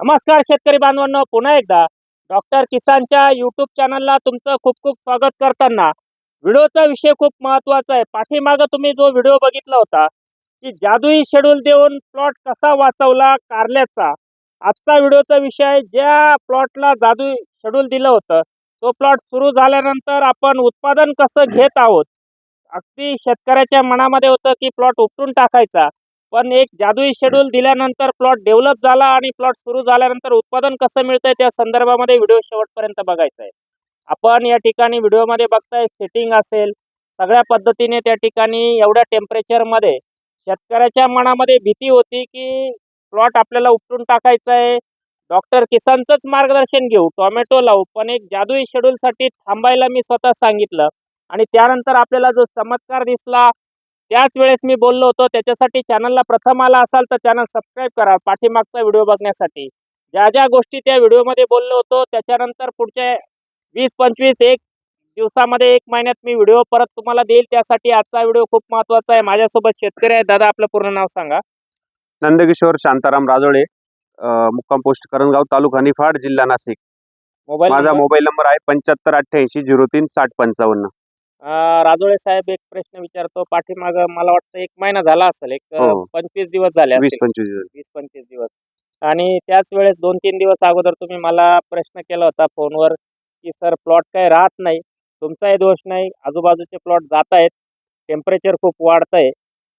नमस्कार शेतकरी बांधवांनो पुन्हा एकदा डॉक्टर किसानच्या युट्यूब चॅनलला तुमचं खूप खूप स्वागत करताना व्हिडिओचा विषय खूप महत्त्वाचा आहे. पाठीमागं तुम्ही जो व्हिडिओ बघितला होता की जादुई शेड्यूल देऊन प्लॉट कसा वाचवला कारल्याचा आजचा व्हिडिओचा विषय ज्या प्लॉटला जादुई शेड्यूल दिलं होतं तो प्लॉट सुरू झाल्यानंतर आपण उत्पादन कसं घेत आहोत अगदी शेतकऱ्याच्या मनामध्ये होतं की प्लॉट उपटून टाकायचा. पण एक जादुई शेड्यूल दिल्यानंतर प्लॉट डेव्हलप झाला आणि प्लॉट सुरू झाल्यानंतर उत्पादन कसं मिळतंय त्या संदर्भामध्ये व्हिडिओ शेवटपर्यंत बघायचा आहे आपण या ठिकाणी व्हिडिओमध्ये बघताय सेटिंग असेल सगळ्या पद्धतीने त्या ठिकाणी एवढ्या टेम्परेचरमध्ये शेतकऱ्याच्या मनामध्ये भीती होती की प्लॉट आपल्याला उपटून टाकायचा आहे डॉक्टर किसानचंच मार्गदर्शन घेऊ टोमॅटो लावू पण एक जादुई शेड्यूलसाठी थांबायला मी स्वतः सांगितलं. आणि त्यानंतर आपल्याला जो चमत्कार दिसला त्याच वेळेस मी बोललो होतो त्याच्यासाठी चॅनलला प्रथम आला असाल तर चॅनल सबस्क्राईब करा. पाठीमागचा व्हिडिओ बघण्यासाठी. ज्या ज्या गोष्टी त्या व्हिडिओमध्ये बोललो होतो त्याच्यानंतर पुढच्या वीस पंचवीस एक दिवसामध्ये एक महिन्यात मी व्हिडिओ परत तुम्हाला देईल. त्यासाठी आजचा व्हिडिओ खूप महत्त्वाचा आहे. माझ्यासोबत शेतकरी आहे दादा आपलं पूर्ण नाव सांगा. नंदकिशोर शांताराम राजोळे मुक्काम पोस्ट करंजगाव तालुका निफाड जिल्हा नाशिक. मोबाईल माझा? मोबाईल नंबर आहे पंच्याहत्तर अठ्ठ्याऐंशी झिरो तीन साठ पंचावन्न. राजोळे साहेब एक प्रश्न विचारतो. पाठीमाग मला वाटतं एक महिना झाला असेल. एक हो. पंचवीस दिवस झाले वीस असतील. पंचवीस दिवस. वीस पंचवीस दिवस. आणि त्याच वेळेस दोन तीन दिवस अगोदर तुम्ही मला प्रश्न केला होता फोनवर की सर प्लॉट काय राहत नाही. तुमचाही दोष नाही. आजूबाजूचे प्लॉट जात आहेत टेम्परेचर खूप वाढतंय.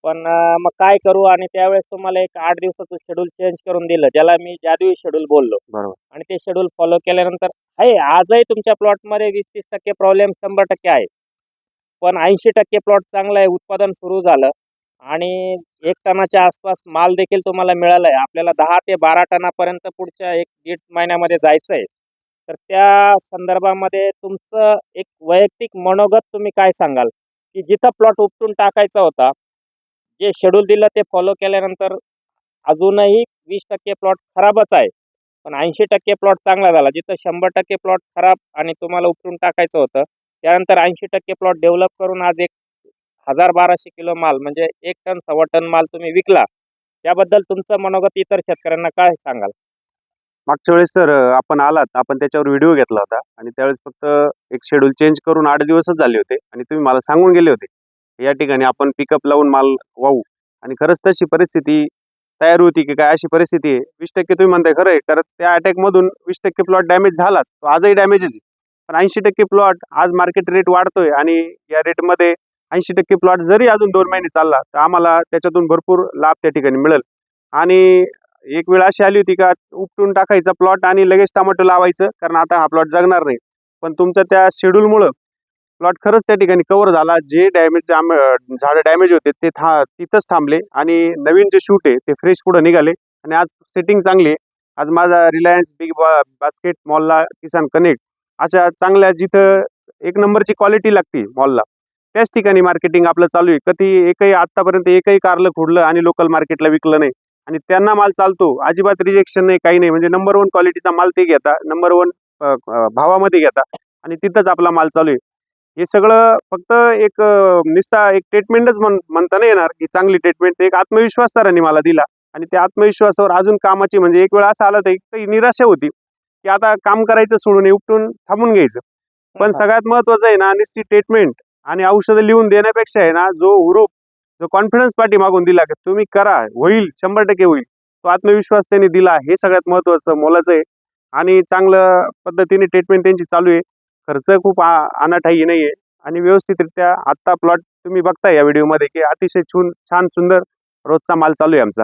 पण अं, मग काय करू? आणि त्यावेळेस तुम्हाला एक आठ दिवसाचं शेड्यूल चेंज करून दिलं ज्याला मी जादुई शेड्यूल बोललो. बरोबर. आणि ते शेड्यूल फॉलो केल्यानंतर आहे आजही तुमच्या प्लॉटमध्ये वीस तीस टक्के प्रॉब्लेम शंभर टक्के आहे. पण ऐंशी टक्के प्लॉट चांगला आहे उत्पादन सुरू झालं. आणि एक टनाच्या आसपास माल देखील तुम्हाला मिळाला आहे. आपल्याला दहा ते बारा टनापर्यंत पुढच्या एक दीड महिन्यामध्ये जायचं आहे. तर त्या संदर्भामध्ये तुमचं एक वैयक्तिक मनोगत तुम्ही काय सांगाल? की जिथं प्लॉट उपटून टाकायचा होता जे शेड्यूल दिलं ते फॉलो केल्यानंतर अजूनही वीस टक्के प्लॉट खराबच आहे. पण ऐंशी टक्के प्लॉट चांगला झाला. जिथं शंभर टक्के प्लॉट खराब आणि तुम्हाला उपटून टाकायचं होतं त्यानंतर ऐंशी टक्के प्लॉट डेव्हलप करून आज एक हजार बाराशे किलो माल म्हणजे एक टन सव्वा टन माल तुम्ही विकला. त्याबद्दल तुमचं मनोगत इतर शेतकऱ्यांना काय सांगाल? मागच्या वेळेस सर आपण आलात आपण त्याच्यावर व्हिडिओ घेतला होता आणि त्यावेळेस फक्त एक शेड्यूल चेंज करून आठ दिवसच झाले होते आणि तुम्ही मला सांगून गेले होते. या ठिकाणी आपण पिकअप लावून माल वाहू आणि खरंच तशी परिस्थिती तयार होती की काय? अशी परिस्थिती आहे. वीस टक्के तुम्ही म्हणताय खरं आहे. कारण त्या अटॅकमधून वीस टक्के प्लॉट डॅमेज झाला. तो आजही डॅमेजच आहे. पण ऐंशी टक्के प्लॉट आज मार्केट रेट वाढतोय आणि या रेटमध्ये ऐंशी टक्के प्लॉट जरी अजून दोन महिने चालला तर आम्हाला त्याच्यातून भरपूर लाभ त्या ठिकाणी मिळेल. आणि एक वेळ अशी आली होती का उपटून टाकायचा प्लॉट आणि लगेच टमाटो लावायचं कारण आता हा प्लॉट जगणार नाही. पण तुमच्या त्या शेड्यूलमुळं प्लॉट खरंच त्या ठिकाणी कव्हर झाला. जे डॅमेज झाडं डॅमेज होते ते था तिथंच थांबले आणि नवीन जे शूट आहे ते फ्रेश पुढं निघाले. आणि आज सेटिंग चांगली आहे. आज माझा रिलायन्स बिग बास्केट मॉलला किसान कनेक्ट अशा चांगल्या जिथं एक नंबरची क्वालिटी लागते मॉलला त्याच ठिकाणी मार्केटिंग आपलं चालू आहे. कधी एकही आतापर्यंत एकही कारलं खुडलं आणि लोकल मार्केटला विकलं नाही. आणि त्यांना माल चालतो. अजिबात रिजेक्शन नाही काही नाही. म्हणजे नंबर वन क्वालिटीचा माल ते घेता. नंबर वन भावामध्ये घेता. आणि तिथंच आपला माल चालू आहे. हे सगळं फक्त एक निस्ता एक ट्रीटमेंटच म्हण म्हणता नाही येणार की चांगली ट्रीटमेंट एक आत्मविश्वास सरांनी मला दिला. आणि त्या आत्मविश्वासावर अजून कामाची म्हणजे एक वेळ असं आलं तर एक तर निराशा होती. की आता काम करायचं सोडून उपटून थांबून घ्यायचं. पण सगळ्यात महत्वाचं आहे ना नुसती ट्रीटमेंट आणि औषधं लिहून देण्यापेक्षा आहे ना जो हुरूप जो कॉन्फिडन्स पाठी मागून दिला की तुम्ही करा होईल शंभर टक्के होईल. तो आत्मविश्वास त्यांनी दिला हे सगळ्यात महत्वाचं मोलाचं आहे. आणि चांगलं पद्धतीने ट्रीटमेंट त्यांची चालू आहे. खर्च खूप अनाठाई नाही आहे आणि व्यवस्थितरित्या आत्ता प्लॉट तुम्ही बघताय या व्हिडिओमध्ये की अतिशय छून छान सुंदर रोजचा माल चालू आहे आमचा.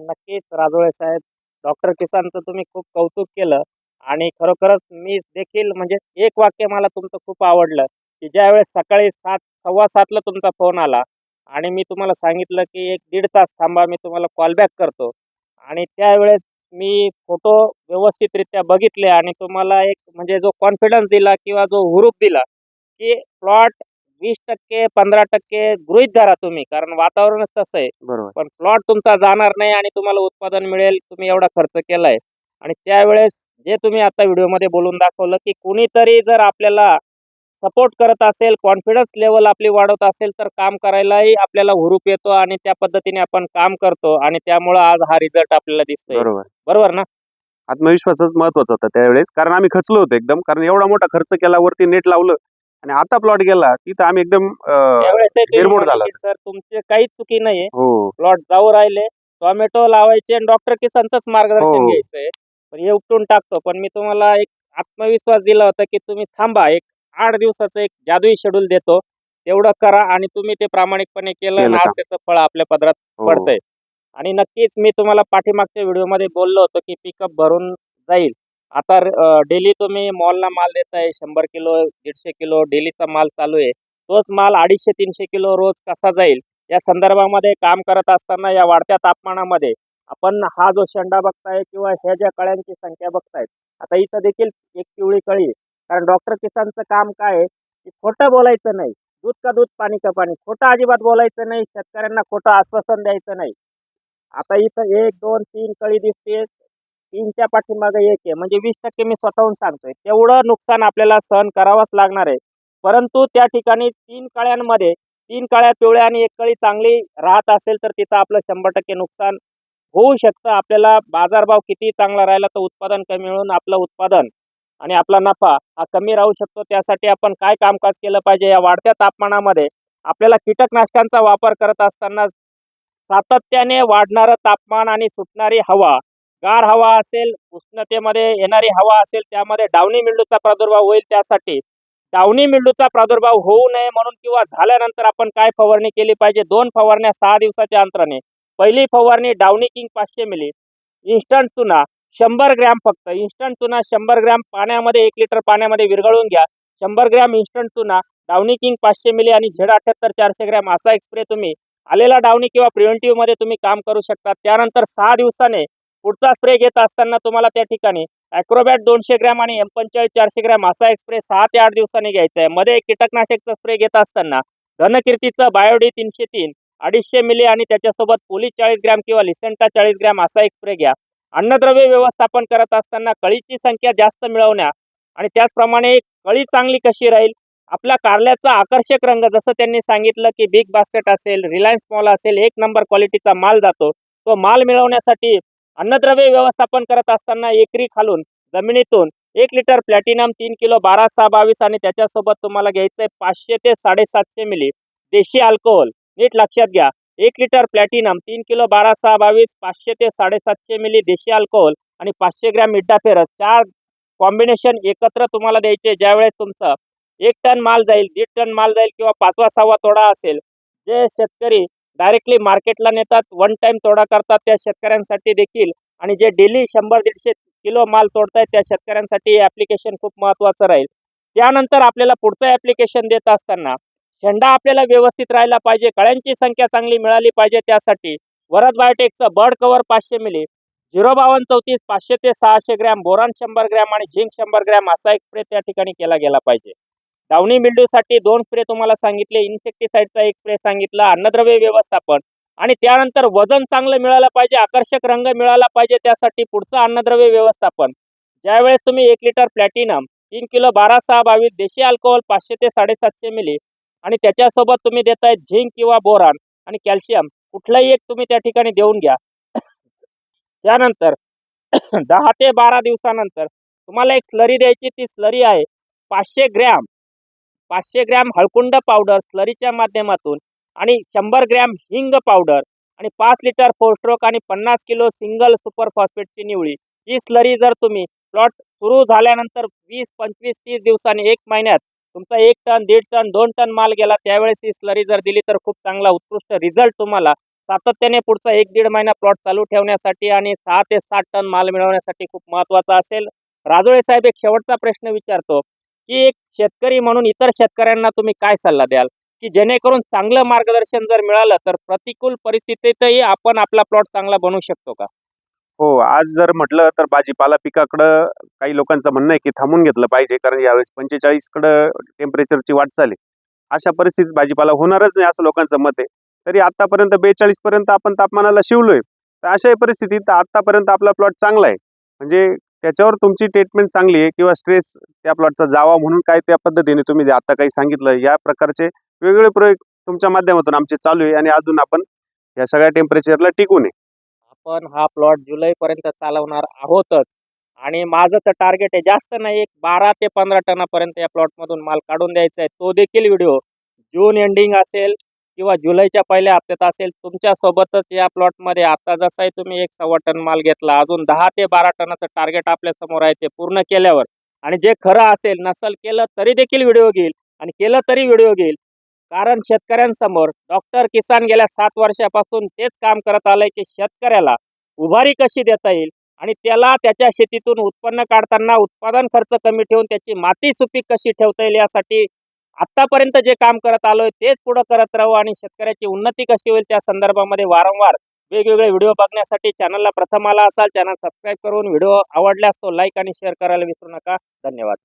नक्कीच राजोळे साहेब. डॉक्टर किसानचं तुम्ही खूप कौतुक केलं आणि खरोखरच मी देखील म्हणजे एक वाक्य मला तुमचं खूप आवडलं की ज्यावेळेस सकाळी सात सव्वा सातला तुमचा फोन आला आणि मी तुम्हाला सांगितलं की एक दीड तास थांबा मी तुम्हाला कॉलबॅक करतो आणि त्यावेळेस मी फोटो व्यवस्थितरित्या बघितले आणि तुम्हाला एक म्हणजे जो कॉन्फिडन्स दिला किंवा जो हुरूप दिला की प्लॉट वीस टक्के पंधरा टक्के गृहीत धरा तुम्ही कारण वातावरणच तसं आहे. बरोबर. पण प्लॉट तुमचा जाणार नाही आणि तुम्हाला उत्पादन मिळेल तुम्ही एवढा खर्च केलाय. आणि त्यावेळेस जे तुम्ही आता व्हिडिओमध्ये बोलून दाखवलं की कुणीतरी जर आपल्याला सपोर्ट करत असेल कॉन्फिडन्स लेवल आपली वाढवत असेल तर काम करायलाही आपल्याला हुरूप येतो आणि त्या पद्धतीने आपण काम करतो आणि त्यामुळं आज हा रिझल्ट आपल्याला दिसतोय. बरोबर. बरोबर ना? आत्मविश्वासच महत्त्वाचा होता त्यावेळेस कारण आम्ही खचलो होतो एकदम कारण एवढा मोठा खर्च केला वरती नेट लावलं आणि आता प्लॉट गेला तिथं आम्ही एकदम म्हणाले झाला. सर तुमचे काहीच चुकी नाहीये. हो. प्लॉट जाऊ राहिले. टोमॅटो लावायचे आणि डॉक्टर किसानचंच मार्गदर्शन हो. घ्यायचंय. पण हे उपटून टाकतो. पण मी तुम्हाला एक आत्मविश्वास दिला होता की तुम्ही थांबा. एक आठ दिवसाचं एक जादुई शेड्यूल देतो. तेवढं करा आणि तुम्ही ते प्रामाणिकपणे केलं आणि आज? त्याचं फळ आपल्या पदरात हो. पडतंय. आणि नक्कीच मी तुम्हाला पाठीमागच्या व्हिडिओमध्ये बोललो होतो की पिकअप भरून जाईल. आता डेली तुम्ही मॉलला माल देताय शंभर किलो दीडशे किलो डेलीचा माल चालू आहे. तोच माल अडीचशे तीनशे किलो रोज कसा जाईल? या संदर्भामध्ये काम करत असताना या वाढत्या तापमानामध्ये आपण हा जो शेंडा बघताय किंवा ह्या ज्या कळ्यांची संख्या बघतायत आता इथं देखील एक पिवळी कळी कारण डॉक्टर किसानचं काम काय आहे? की खोटं बोलायचं नाही. दूध का दूध पाणी का पाणी? खोटं अजिबात बोलायचं नाही. शेतकऱ्यांना खोटं आश्वासन द्यायचं नाही. आता इथं एक दोन तीन कळी दिसते तीनच्या पाठीमागे एक आहे. म्हणजे वीस टक्के मी स्वतःहून सांगतोय. तेवढं नुकसान आपल्याला सहन करावंच लागणार आहे. परंतु त्या ठिकाणी तीन काळ्यांमध्ये तीन काळ्या पिवळ्या आणि एक कळी चांगली राहत असेल तर तिथं आपलं शंभर टक्के नुकसान होऊ शकतं. आपल्याला बाजारभाव किती चांगला राहिला तर उत्पादन कमी मिळून आपलं उत्पादन आणि आपला नफा हा कमी राहू शकतो. त्यासाठी आपण काय कामकाज केलं पाहिजे? या वाढत्या तापमानामध्ये आपल्याला कीटकनाशकांचा वापर करत असताना सातत्याने वाढणारं तापमान आणि सुटणारी हवा गार हवा असेल उष्णतेमध्ये येणारी हवा असेल त्यामध्ये डावणी मिल्डूचा प्रादुर्भाव होईल त्यासाठी. डावणी मिल्डूचा प्रादुर्भाव होऊ नये म्हणून किंवा झाल्यानंतर आपण काय फवारणी केली पाहिजे? दोन फवारण्या सहा दिवसाच्या अंतराने. पहिली फवारणी डावणी किंग पाचशे मिली. इन्स्टंट चुना शंभर ग्रॅम फक्त. इन्स्टंट चुना शंभर ग्रॅम पाण्यामध्ये एक लिटर पाण्यामध्ये विरघळून घ्या. शंभर ग्रॅम इन्स्टंट चुना डावणी किंग पाचशे मिली आणि झेड अठ्याहत्तर चारशे ग्रॅम असा एक स्प्रे तुम्ही. आलेला डावणी किंवा प्रिव्हेंटिव्हमध्ये तुम्ही काम करू शकता. त्यानंतर सहा दिवसाने पुढचा स्प्रे घेत असताना तुम्हाला त्या ठिकाणी अॅक्रोबॅट दोनशे ग्रॅम आणि एम पंचेचाळीस चारशे ग्रॅम असा एक स्प्रे सहा ते आठ दिवसांनी घ्यायचा आहे. मध्ये कीटकनाशकचा स्प्रे घेत असताना घनकीर्तीचं बायोडी तीनशे तीन अडीचशे मिली आणि त्याच्यासोबत पोलीस चाळीस ग्रॅम किंवा लिसेंटा चाळीस ग्रॅम असा एक स्प्रे घ्या. अन्नद्रव्य व्यवस्थापन करत असताना कळीची संख्या जास्त मिळवण्या आणि त्याचप्रमाणे कळी चांगली कशी राहील? आपल्या कारल्याचा आकर्षक रंग जसं त्यांनी सांगितलं की बिग बास्केट असेल रिलायन्स मॉल असेल एक नंबर क्वालिटीचा माल जातो. तो माल मिळवण्यासाठी अन्नद्रव्य व्यवस्थापन करत असताना एकरी खालून जमिनीतून एक लिटर प्लॅटिनम तीन किलो बारा सहा बावीस आणि त्याच्यासोबत तुम्हाला घ्यायचंय पाचशे ते साडेसातशे मिली. देशी अल्कोहोल नीट लक्षात घ्या. एक लिटर प्लॅटिनम तीन किलो बारा सहा बावीस पाचशे ते साडेसातशे मिली देशी अल्कोहोल आणि पाचशे ग्रॅम मिड्डा फेरस चार कॉम्बिनेशन एकत्र तुम्हाला द्यायचे ज्यावेळेस तुमचं एक टन माल जाईल दीड टन माल जाईल किंवा पाचवा सहावा तोडा असेल जे शेतकरी डायरेक्टली मार्केटला नेतात वन टाइम तोडा करतात त्या शेतकऱ्यांसाठी देखील. आणि जे डेली शंभर दीडशे किलो माल तोडतायत त्या शेतकऱ्यांसाठी ऍप्लिकेशन ॲप्लिकेशन खूप महत्त्वाचं राहील. त्यानंतर आपल्याला पुढचं ॲप्लिकेशन देत असताना शेंडा आपल्याला व्यवस्थित राहायला पाहिजे कळ्यांची संख्या चांगली मिळाली पाहिजे त्यासाठी. वरद बायोटेकचं बर्ड कव्हर पाचशे मिली झिरो बावन्न चौतीस पाचशे ते सहाशे ग्रॅम बोरान शंभर ग्रॅम आणि झिंक शंभर ग्रॅम असा एक स्प्रे त्या ठिकाणी केला गेला पाहिजे. डावणी मिल्ड्यूसाठी दोन स्प्रे तुम्हाला सांगितले इन्सेक्टिसाईडचा एक स्प्रे सांगितला अन्नद्रव्य व्यवस्थापन. आणि त्यानंतर वजन चांगलं मिळालं पाहिजे आकर्षक रंग मिळाला पाहिजे त्यासाठी पुढचं अन्नद्रव्य व्यवस्थापन. ज्यावेळेस तुम्ही एक लिटर प्लॅटिनम तीन किलो बारा सहा बावीस देशी अल्कोहोल पाचशे ते साडेसातशे मिली. आणि त्याच्यासोबत तुम्ही देताय झिंक किंवा बोरान आणि कॅल्शियम कुठलाही एक तुम्ही त्या ठिकाणी देऊन घ्या. त्यानंतर दहा ते बारा दिवसानंतर तुम्हाला एक स्लरी द्यायची ती स्लरी आहे पाचशे ग्रॅम. पाचशे ग्रॅम हळकुंड पावडर स्लरीच्या माध्यमातून आणि शंभर ग्रॅम हिंग पावडर आणि पाच लिटर फोर स्ट्रोक आणि पन्नास किलो सिंगल सुपर फॉस्फेटची निवळी ही स्लरी जर तुम्ही प्लॉट सुरू झाल्यानंतर वीस पंचवीस तीस दिवसांनी एक महिन्यात तुमचा एक टन दीड टन दोन टन माल गेला त्यावेळेस ही स्लरी जर दिली तर खूप चांगला उत्कृष्ट रिझल्ट तुम्हाला. सातत्याने पुढचा एक दीड महिना प्लॉट चालू ठेवण्यासाठी आणि सहा ते सात टन माल मिळवण्यासाठी खूप महत्त्वाचा असेल. राजोळे साहेब एक शेवटचा प्रश्न विचारतो. की एक शेतकरी म्हणून इतर शेतकऱ्यांना तुम्ही काय सल्ला द्याल? की जेणेकरून चांगलं मार्गदर्शन जर मिळालं तर प्रतिकूल परिस्थितीतही आपण आपला प्लॉट चांगला बनवू शकतो का? हो आज जर म्हटलं तर भाजीपाला पिकाकडं काही लोकांचं म्हणणं आहे की थांबून घेतलं पाहिजे कारण यावेळेस पंचेचाळीस कडं टेम्परेचरची वाट चालली अशा परिस्थितीत भाजीपाला होणारच नाही असं लोकांचं मत आहे. तरी आतापर्यंत बेचाळीस पर्यंत आपण तापमानाला शिवलोय. तर अशाही परिस्थितीत आतापर्यंत आपला प्लॉट चांगला आहे. म्हणजे त्याच्यावर तुमची ट्रीटमेंट चांगली आहे किंवा स्ट्रेस त्या प्लॉटचा जावा म्हणून काय त्या पद्धतीने तुम्ही आता काही सांगितलं या प्रकारचे वेगवेगळे प्रयोग तुमच्या माध्यमातून आमचे चालू आहे आणि अजून आपण या सगळ्या टेम्परेचरला टिकून नये आपण हा प्लॉट जुलै पर्यंत चालवणार आहोतच. आणि माझं तर टार्गेट आहे जास्त नाही एक बारा ते पंधरा टनापर्यंत या प्लॉटमधून माल काढून द्यायचा आहे. तो देखील व्हिडिओ जून एंडिंग असेल किंवा जुलैच्या पहिल्या हप्त्यात असेल तुमच्या सोबतच या प्लॉटमध्ये आता जसाही तुम्ही एक सव्वा टन माल घेतला अजून दहा ते बारा टनाचं टार्गेट आपल्यासमोर आहे ते पूर्ण केल्यावर. आणि जे खरं असेल नसल केलं तरी देखील व्हिडिओ घेईल आणि केलं तरी व्हिडिओ घेईल. कारण शेतकऱ्यांसमोर डॉक्टर किसान गेल्या सात वर्षापासून तेच काम करत आलंय की शेतकऱ्याला उभारी कशी देता येईल आणि त्याला त्याच्या शेतीतून उत्पन्न काढताना उत्पादन खर्च कमी ठेवून त्याची माती सुपीक कशी ठेवता येईल यासाठी आतापर्यंत जे काम करत आलोय तेच पुढे करत राहू आणि शेतकऱ्याची उन्नती कशी होईल त्या संदर्भामध्ये वारंवार वेगवेगळे व्हिडिओ बघण्यासाठी चॅनलला प्रथम आला असाल चॅनल सबस्क्राईब करून व्हिडिओ आवडल्यास तो लाईक आणि शेअर करायला विसरू नका. धन्यवाद.